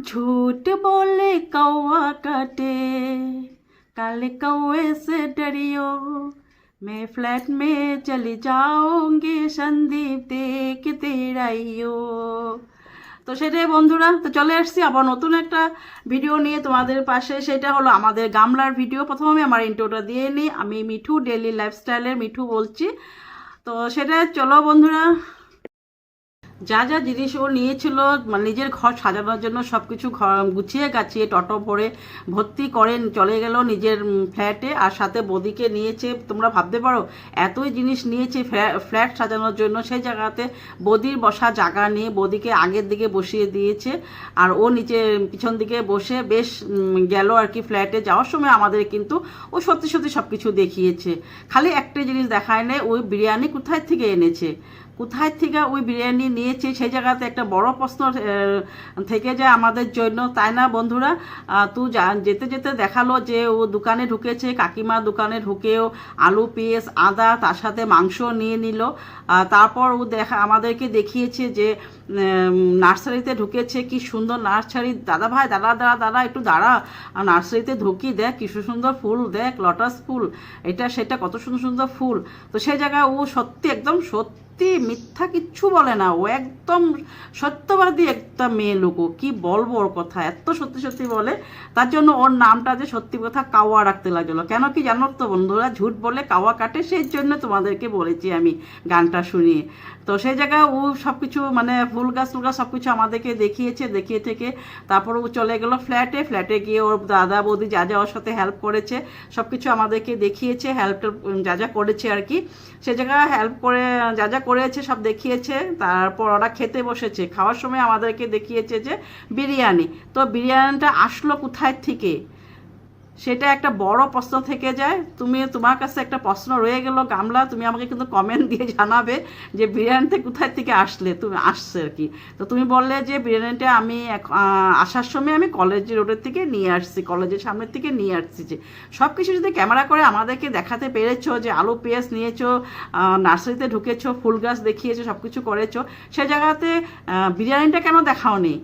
झूठ बोले कौआ काटे काले कौए से डरियो मैं फ्लैट में चली जाऊंगी সন্দীপ দেখতে রাইও তো সেটাই বন্ধুরা তো চলে আসছি আবার নতুন একটা ভিডিও নিয়ে তোমাদের পাশে সেটা হলো আমাদের গামলার ভিডিও প্রথমে আমি আমার ইন্ট্রোটা দিয়ে নিই আমি মিঠু ডেলি লাইফস্টাইলের মিঠু বলছি তো সেটা চলো বন্ধুরা যা যা জিনিস ও নিয়েছিল মানে নিজের ঘর সাজানোর জন্য সব কিছু গুছিয়ে গাছিয়ে টটো ভরে ভর্তি করে চলে গেল নিজের ফ্ল্যাটে। আর সাথে বদিকে নিয়েছে, তোমরা ভাবতে পারো, এতই জিনিস নিয়েছে ফ্ল্যা- ফ্ল্যাট সাজানোর জন্য। সেই জায়গাতে বদির বসা জায়গা নিয়ে বদিকে আগের দিকে বসিয়ে দিয়েছে। আর ও নিচে, পিছন দিকে বসে বেশ গেল আর কি ফ্ল্যাটে। যাওয়ার সময় আমাদের কিন্তু ও সত্যি সত্যি সব কিছু দেখিয়েছে। খালি একটা জিনিস দেখায় নেই ওই বিরিয়ানি কোথায় থেকে এনেছে? কোথায় থেকে ওই বিরিয়ানি নিয়েছে, সেই জায়গাতে একটা বড় প্রশ্ন থেকে যায় আমাদের জন্য, তাই না বন্ধুরা? তু যেতে যেতে দেখাল যে ও দোকানে ঢুকেছে, কাকিমা দোকানে ঢুকেও আলু, পেঁয়াজ, আদা, তার সাথে মাংস নিয়ে নিল। তারপর ও দেখা, আমাদেরকে দেখিয়েছে যে নার্সারিতে ঢুকেছে, কি সুন্দর নার্সারি। দাদা ভাই, দাদা দাদা দাদা, একটু দাঁড়া। নার্সারিতে ঢুকি, দেখ, কি সুন্দর ফুল, দেখ লটাস ফুল। এটা, সেটা কত সুন্দর সুন্দর ফুল। তো সেই জায়গায় ও সত্যি, একদম সত্যি মিথ্যা কিচ্ছু বলে না। ও একদম সত্যবাদী একটা মেয়ে লোক। কি বলব ওর কথা? এত সত্যি সত্যি বলে। তার জন্য ওর নামটা যে সত্যি কথা কাওয়া রাখতে লাগল। কেন কি জানো তো বন্ধুরা? ঝুট বলে কাওয়া কাটে, সেই জন্য তোমাদেরকে বলেছি আমি গানটা শুনিয়ে। তো সেই জায়গায় ও সব কিছু মানে ফুল গাছ ফুল গাছ সব কিছু আমাদেরকে দেখিয়েছে, দেখিয়ে থেকে তারপর ও চলে গেল ফ্ল্যাটে। ফ্ল্যাটে গিয়ে ওর দাদা বৌদি যা যা ওর সাথে হেল্প করেছে সব কিছু আমাদেরকে দেখিয়েছে হেল্প যা যা করেছে আর কি। সে জায়গায় হেল্প করে যা যা করেছে সব দেখিয়েছে, তারপর ওরা খেতে বসেছে। খাওয়ার সময় আমাদেরকে দেখিয়েছে যে, বিরিয়ানি। তো বিরিয়ানিটা আসলো কোথায় থেকে? সেটা একটা বড় প্রশ্ন থেকে যায়। তুমি, তোমার কাছে একটা প্রশ্ন রয়ে গেল, গামলা, তুমি আমাকে কিন্তু কমেন্ট দিয়ে জানাবে যে বিরিয়ানিতে কোথায় থেকে আসলে, তুমি আসছে আর কি। তো তুমি বললে যে বিরিয়ানিটা আমি আসার সময় আমি কলেজ রোডের থেকে নিয়ে আসছি কলেজের সামনের থেকে নিয়ে আসছি যে। সব কিছু যদি ক্যামেরা করে আমাদেরকে দেখাতে পেরেছ যে আলু, পেঁয়াজ নিয়েছো নার্সারিতে ঢুকেছো, ফুল গাছ দেখিয়েছো সব কিছু করেছ, সে জায়গাতে বিরিয়ানিটা কেন দেখাও নেই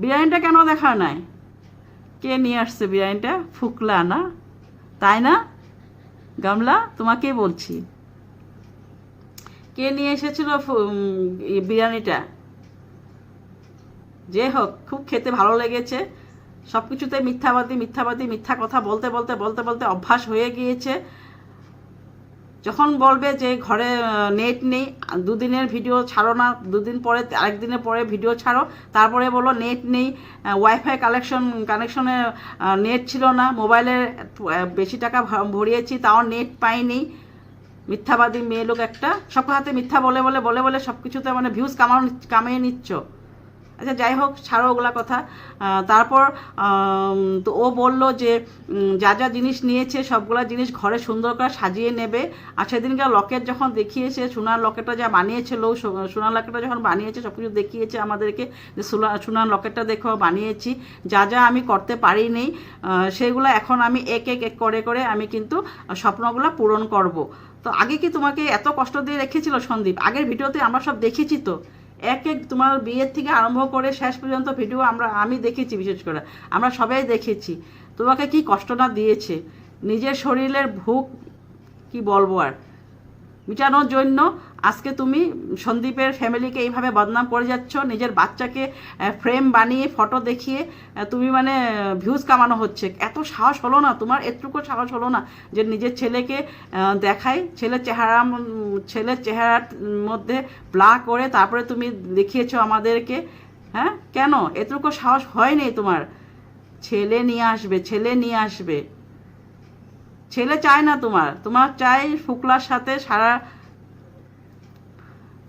বিরিয়ানিটা কেন দেখাও নাই? কে নিয়ে আসছে বিরিয়ানিটা? ফুকলা, না? তাই না? গামলা, তোমাকে বলছি। কে নিয়ে এসেছিল বিরিয়ানিটা? যে হোক, খুব খেতে ভালো লেগেছে। সব কিছুতে মিথ্যাবাদী মিথ্যাবাদী, মিথ্যা কথা বলতে বলতে বলতে বলতে অভ্যাস হয়ে গিয়েছে। যখন বলবে যে ঘরে নেট নেই, দুদিনের ভিডিও ছাড়ো না, দুদিন পরে, আরেক দিনের পরে ভিডিও ছাড়ো, তারপরে বলো নেট নেই ওয়াইফাই কালেকশন কানেকশনে নেট ছিল না মোবাইলে বেশি টাকা ভরিয়েছি, তাও নেট পাইনি। মিথ্যাবাদী মেয়ে লোক একটা, সব হাতে মিথ্যা বলে বলে বলে বলে সব কিছুতে মানে ভিউজ কামানো কামিয়ে নিচ্ছ। আচ্ছা যাই হোক ছাড়ো ওগুলা কথা। তারপর তো ও বলল যে যা যা জিনিস নিয়েছে সবগুলা জিনিস ঘরে সুন্দর করে সাজিয়ে নেবে। আর সেদিনকার লকেট যখন দেখিয়েছে সোনার লকেটটা যা বানিয়েছিল সোনার লকেটটা যখন বানিয়েছে সব কিছু দেখিয়েছে আমাদেরকে যে সোনা- সোনার লকেটটা দেখো বানিয়েছি। যা যা আমি করতে পারিনি আহ, সেগুলো এখন আমি এক এক এক করে করে আমি কিন্তু স্বপ্নগুলো পূরণ করব। তো আগে কি তোমাকে এত কষ্ট দিয়ে রেখেছিল সন্দীপ? আগের ভিডিওতে আমরা সব দেখেছি তো। এক এক তোমার বিয়ের থেকে আরম্ভ করে শেষ পর্যন্ত ভিডিও আমরা, আমি দেখেছি বিশেষ করে। আমরা সবাই দেখেছি। তোমাকে কি কষ্ট না দিয়েছে? নিজের শরীরের ভুক কি বলব আর? মিটানোর জন্য আজকে তুমি সন্দীপের ফ্যামিলিকে এইভাবে বদনাম করে যাচ্ছ, নিজের বাচ্চাকে ফ্রেম বানিয়ে ফটো দেখিয়ে তুমি মানে ভিউজ কামানো হচ্ছে। এত সাহস হলো না, তোমার এতটুকু সাহস হলো না যে নিজের ছেলেকে দেখাই। ছেলের চেহারা ছেলের চেহারার মধ্যে ব্লা করে তারপরে তুমি দেখিয়েছো আমাদেরকে। হ্যাঁ? কেন? এতটুকু সাহস হয়নি তোমার। ছেলে নিয়ে আসবে, ছেলে নিয়ে আসবে। ছেলে চায় না তোমার। তোমার চাই ফুকলার সাথে সারা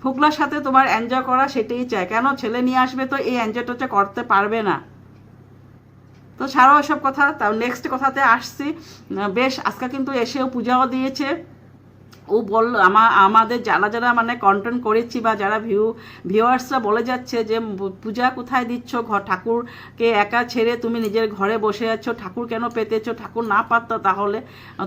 ফুকলার সাথে তোমার এনজয় করা সেটাই চায় কেন? ছেলে নিয়ে আসবে তো এই এনজয়টা করতে পারবে না। তো সারা এসব কথা, তাও নেক্সট কথাতে আসছি। বেশ, আজকে কিন্তু এসেও পূজাও দিয়েছে। ও বলল, আমা, আমাদের যারা যারা মানে কন্টেন্ট করেছি বা যারা ভিউ ভিউয়ার্সরা বলে যাচ্ছে যে পূজা কোথায় দিচ্ছ? ঘর ঠাকুরকে একা ছেড়ে তুমি নিজের ঘরে বসে আছো, ঠাকুর কেন পেতেছো? ঠাকুর না পারত তাহলে?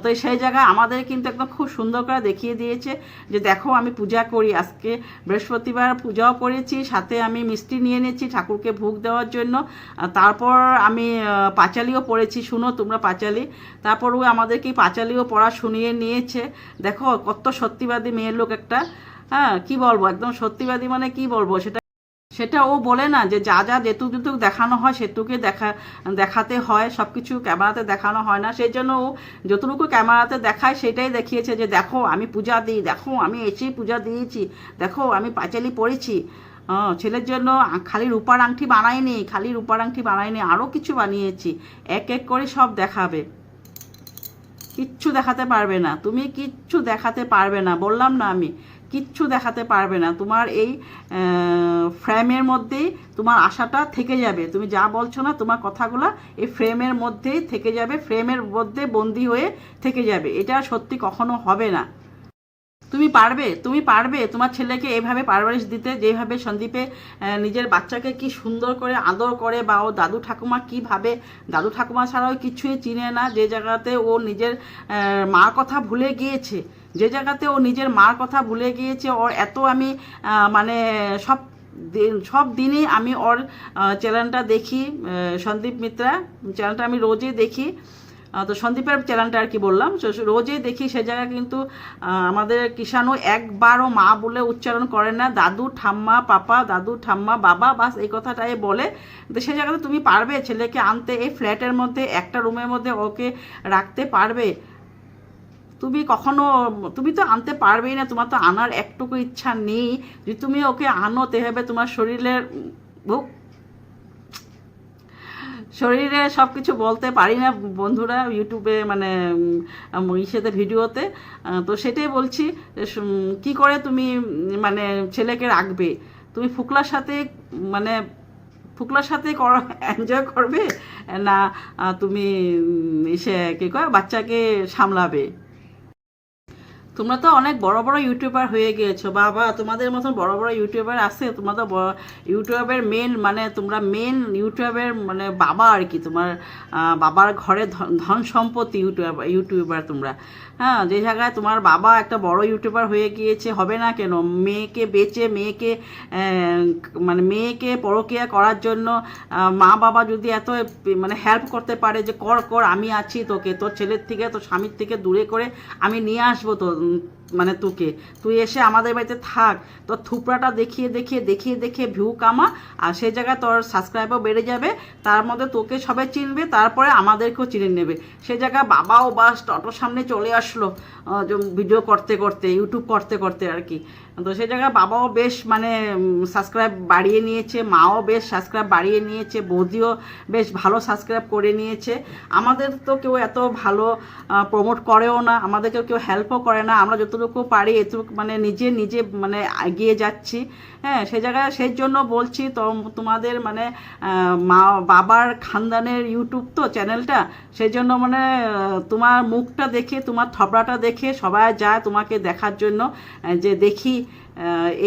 তো সেই জায়গায় আমাদের কিন্তু একদম খুব সুন্দর করে দেখিয়ে দিয়েছে যে, দেখো, আমি পূজা করি। আজকে বৃহস্পতিবার পূজাও করেছি, সাথে আমি মিষ্টি নিয়ে নিয়েছি ঠাকুরকে ভোগ দেওয়ার জন্য। তারপর আমি পাঁচালিও পড়েছি। শুনো তোমরা পাঁচালি। তারপর ও আমাদেরকে পাঁচালিও পড়া শুনিয়ে নিয়েছে। দেখো কত সত্যিবাদী মেয়ের লোক একটা হ্যাঁ কি বলব, একদম সত্যিবাদী মানে কি বলব, সেটা সেটা ও বলে না যে যা যা যেটুক যেটুক দেখানো হয় সেটুকুই দেখা, দেখাতে হয় সব কিছু ক্যামেরাতে দেখানো হয় না। সেই জন্য ও যতটুকু ক্যামেরাতে দেখায়, সেটাই দেখিয়েছে যে দেখো, আমি পূজা দিই, দেখো, আমি এসেই পূজা দিয়েছি, দেখো, আমি পাঁচালি পড়েছি। ছেলের জন্য খালি রূপার আংটি বানায়নি, খালি রূপার আংটি বানায়নি আরও কিছু বানিয়েছি। এক এক করে সব দেখাবে। কিচ্ছু দেখাতে পারবে না। তুমি কিচ্ছু দেখাতে পারবে না, বললাম না আমি। কিচ্ছু দেখাতে পারবে না। তোমার এই ফ্রেমের মধ্যেই তোমার আশাটা থেকে যাবে। তুমি যা বলছো না, তোমার কথাগুলো এই ফ্রেমের মধ্যেই থেকে যাবে। ফ্রেমের মধ্যে বন্দি হয়ে থেকে যাবে। এটা সত্যি কখনো হবে না। তুমি পারবে তুমি পারবে। তোমার ছেলেকে এভাবে পারভারিশ দিতে, যেভাবে সন্দীপে নিজের বাচ্চাকে কি সুন্দর করে আদর করে বা ও দাদু ঠাকুমা কীভাবে, দাদু ঠাকুমা ছাড়াও কিছুই চিনে না, যে জায়গাতে ও নিজের মার কথা ভুলে গিয়েছে, যে জায়গাতে ও নিজের মার কথা ভুলে গিয়েছে, ওর এত আমি মানে সব দিন, সব দিনই আমি ওর চ্যানেলটা দেখি সন্দীপ মিত্রা, চ্যানেলটা আমি রোজই দেখি। তো সন্দীপের চ্যানেলটা আর কি বললাম। তো রোজই দেখি সে জায়গায় কিন্তু আমাদের কিষাণু একবারও মা বলে উচ্চারণ করে না। দাদু, ঠাম্মা, পাপা, দাদু, ঠাম্মা, বাবা, বাস এই কথাটাই বলে। তো সে জায়গাতে তুমি পারবে, ছেলেকে আনতে এই ফ্ল্যাটের মধ্যে, একটা রুমের মধ্যে ওকে রাখতে পারবে। তুমি কখনো, তুমি তো আনতে পারবেই না, তোমার তো আনার একটুকু ইচ্ছা নেই। যদি তুমি ওকে আনো, তেভাবে তোমার শরীরের ভোগ শরীরে সব কিছু বলতে পারি না বন্ধুরা ইউটিউবে মানে ইসেতে ভিডিওতে। তো সেটাই বলছি কি করে তুমি মানে ছেলেকে রাখবে? তুমি ফুকলার সাথে মানে ফুকলার সাথে কর এনজয় করবে? না তুমি এসে, কী কয়, বাচ্চাকে সামলাবে? তোমরা তো অনেক বড় বড় ইউটিউবার হয়ে গিয়েছো। বাবা, তোমাদের মতন বড় বড় ইউটিউবার আছে, তোমরা তো ইউটিউবের মেন মানে তোমরা মেন ইউটিউবের মানে বাবা আর কি, তোমার বাবার ঘরে ধন- সম্পত্তি ইউটিউবার ইউটিউবার তোমরা। হ্যাঁ যে জায়গায় তোমার বাবা একটা বড় ইউটিউবার হয়ে গিয়েছে, হবে না কেন? মেয়েকে বেচে, মেয়েকে মানে মেয়েকে পরকিয়া করার জন্য মা বাবা যদি এত মানে হেল্প করতে পারে যে, কর কর, আমি আছি তোকে, তোর ছেলের থেকে, তোর স্বামীর থেকে দূরে করে আমি নিয়ে আসব তো মানে তোকে। তুই এসে আমাদের বাড়িতে থাক। তোর থুপড়াটা দেখিয়ে দেখিয়ে দেখিয়ে দেখিয়ে ভিউ কামা, আর সেই জায়গায় তোর সাবস্ক্রাইবার বেড়ে যাবে। তার মধ্যে তোকে সবাই চিনবে, তারপরে আমাদেরকেও চিনে নেবে। সে জায়গায় বাবাও বাস অটোর সামনে চলে আসলো ভিডিও করতে করতে ইউটিউব করতে করতে আর কি। তো সেই জায়গায় বাবাও বেশ মানে সাবস্ক্রাইব বাড়িয়ে নিয়েছে, মাও বেশ সাবস্ক্রাইব বাড়িয়ে নিয়েছে, বৌদিও বেশ ভালো সাবস্ক্রাইব করে নিয়েছে। আমাদের তো কেউ এত ভালো প্রমোট করেও না আমাদেরকেও কেউ হেল্পও করে না। আমরা যতটুকু পারি, এতটুকু মানে নিজে নিজে মানে এগিয়ে যাচ্ছি। হ্যাঁ সে জায়গায় সেই জন্য বলছি তো তোমাদের মানে মা, বাবার খানদানের ইউটিউব তো চ্যানেলটা সেই জন্য মানে তোমার মুখটা দেখে, তোমার থবড়াটা দেখে সবাই যায় তোমাকে দেখার জন্য যে দেখি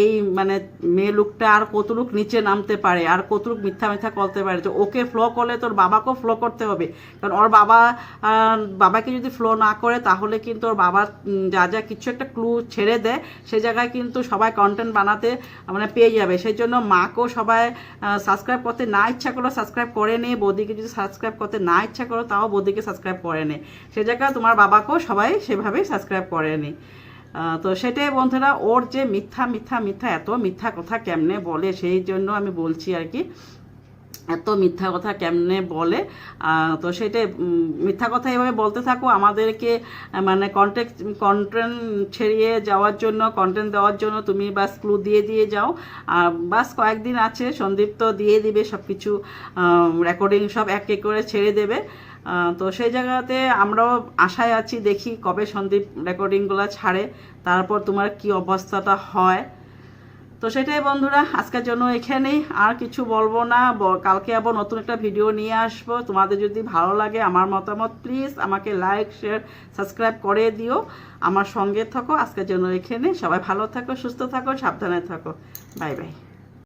এই মানে মেয়ে লোকটা আর কতটুক নিচে নামতে পারে, আর কতটুক মিথ্যা মিথ্যা করতে পারে? তো ওকে ফ্লো করলে তোর বাবাকেও ফ্লো করতে হবে। কারণ ওর বাবা বাবাকে যদি ফ্লো না করে, তাহলে কিন্তু ওর বাবার যা যা কিছু একটা ক্লু ছেড়ে দেয়, সে জায়গায় কিন্তু সবাই কন্টেন্ট বানাতে মানে পেয়ে যাবে। সেই জন্য মাকেও সবাই সাবস্ক্রাইব করতে না ইচ্ছা করো সাবস্ক্রাইব করে নে। বৌদিকে যদি সাবস্ক্রাইব করতে না ইচ্ছা করো, তাও বৌদিকে সাবস্ক্রাইব করে নে। সে জায়গায় তোমার বাবাকেও সবাই সেভাবেই সাবস্ক্রাইব করে নে। তো সেটাই বন্ধুরা, ওর যে মিথ্যা মিথ্যা মিথ্যা, এত মিথ্যা কথা কেমনে বলে, সেই জন্য আমি বলছি আর কি, এত মিথ্যা কথা কেমনে বলে তো সেটাই মিথ্যা কথা এভাবে বলতে থাকো, আমাদেরকে মানে কন্টেক্ট কন্টেন্ট ছেড়িয়ে যাওয়ার জন্য কন্টেন্ট দেওয়ার জন্য তুমি বাস ক্লু দিয়ে দিয়ে যাও, আর বাস কয়েকদিন আছে, সন্দীপ তো দিয়ে দিবে সব কিছু রেকর্ডিং সব এক এক করে ছেড়ে দেবে তো সেই জায়গাতে আমরাও আশায় আছি দেখি কবে সন্দীপ রেকর্ডিংগুলো ছাড়ে, তারপর তোমার কি অবস্থাটা হয়। তো সেটাই বন্ধুরা, আজকের জন্য এখানেই। আর কিছু বলব না কালকে আবার নতুন একটা ভিডিও নিয়ে আসব। তোমাদের যদি ভালো লাগে আমার মতামত প্লিজ আমাকে লাইক শেয়ার সাবস্ক্রাইব করে দিও। আমার সঙ্গে থাকো, আজকের জন্য এখানে সবাই ভালো থাকো, সুস্থ থাকো, সাবধানে থাকো। Bye bye